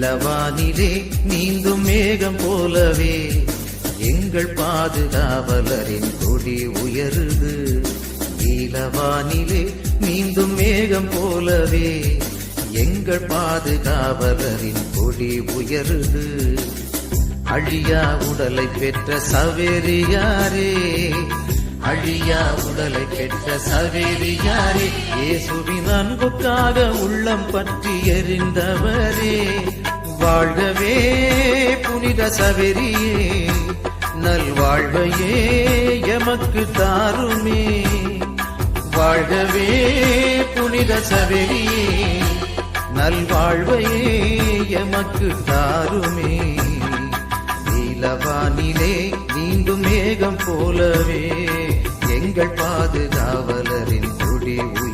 நிலவானிலே நீந்தும் மேகம் போலவே எங்கள் பாதுகாவலரின் கொடி உயருது. நீலவானிலே நீந்தும் மேகம் போலவே எங்கள் பாதுகாவலரின் கொடி உயருது. அழியா உடலை பெற்ற சவேரியாரே அழியா உடலை பெற்ற சவேரியாரே இயேசுவின் அன்புக்காக உள்ளம் பற்றி எறிந்தவரே வாழ்கவே புனித சவேரியே நல்வாழ்வையே எமக்கு தாருமே. வாழ்கவே புனித சவேரியே நல்வாழ்வையே எமக்கு தாருமே. நீலவானிலே நீண்டும் மேகம் போலவே எங்கள் பாதுகாவலரின் கொடி உயரு